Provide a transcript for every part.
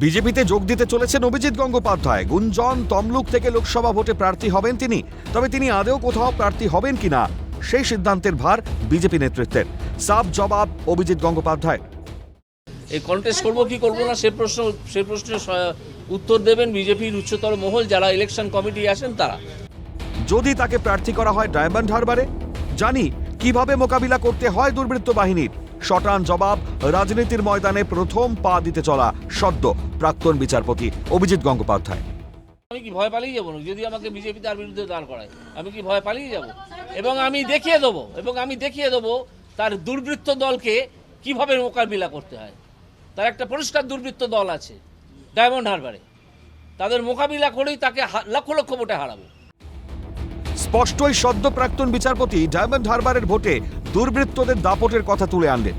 বিজেপিতে যোগ দিতে চলেছেন অভিজিৎ গঙ্গোপাধ্যায়। গুঞ্জন তমলুক থেকে লোকসভা ভোটে প্রার্থী হবেন তিনি। তবে তিনি আদেও কোথাও প্রার্থী হবেন কিনা সেই সিদ্ধান্তের ভার বিজেপি নেতৃত্বের। সাব জবাব অভিজিৎ গঙ্গোপাধ্যায়। এই কন্টেস্ট করব কি করব না সে প্রশ্ন সে প্রশ্নের উত্তর দেবেন বিজেপির উচ্চতর মহল যারা ইলেকশন কমিটি আসেন তারা। যদি তাকে প্রার্থী করা হয় ডায়মন্ড হারবারে জানি কীভাবে মোকাবিলা করতে হয় দুর্বৃত্ত বাহিনীর। শটান জবাব রাজনীতির ময়দানে প্রথম পা দিতে চলা সদ্য প্রাক্তন বিচারপতি অভিজিৎ গঙ্গোপাধ্যায়। আমি কি ভয় পালিয়ে যাব যদি আমাকে বিজেপি তার বিরুদ্ধে দাঁড় করায় আমি কি ভয় পালিয়ে যাব? এবং আমি দেখিয়ে দেবো এবং আমি দেখিয়ে দেবো তার দুর্বৃত্ত দলকে কীভাবে মোকাবিলা করতে হয়। তার একটা পরিষ্কার দুর্বৃত্ত দল আছে ডায়মন্ড হারবারে। তাদের মোকাবিলা করেই তাকে লক্ষ লক্ষ ভোটে হারাবো। স্পষ্টই সদ্য প্রাক্তন বিচারপতি ডায়মন্ড হারবারের ভোটে দুর্বৃত্তদের দাপটের কথা তুলে আনলেন।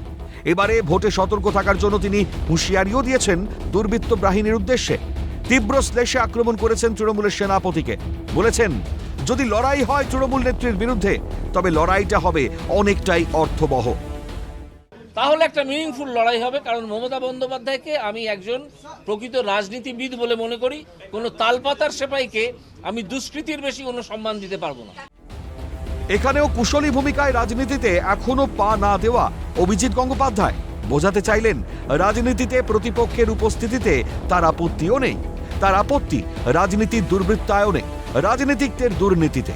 এবারে ভোটে সতর্ক থাকার জন্য তিনি হুঁশিয়ারিও দিয়েছেন দুর্বৃত্ত বাহিনীর উদ্দেশ্যে। তীব্র শ্লেষে আক্রমণ করেছেন তৃণমূলের সেনাপতিকে। বলেছেন, যদি লড়াই হয় তৃণমূল নেত্রীর বিরুদ্ধে, তবে লড়াইটা হবে অনেকটাই অর্থবহ। তাহলে একটা মিনিংফুল লড়াই হবে, কারণ মমতা বন্দ্যোপাধ্যায়কে আমি একজন প্রকৃত রাজনীতিবিদ বলে মনে করি। কোনো তালপাতার সেপাইকে আমি দুষ্কৃতির বেশি কোনো সম্মান দিতে পারব না। এখানেও কুশলী ভূমিকায় রাজনীতিতে এখনও পা না দেওয়া অভিজিৎ গঙ্গোপাধ্যায়। বোঝাতে চাইলেন, রাজনীতিতে প্রতিপক্ষের উপস্থিতিতে তার আপত্তিও নেই। তার আপত্তি রাজনীতির দুর্বৃত্তায়নে রাজনীতিকদের দুর্নীতিতে।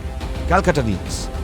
Calcutta news.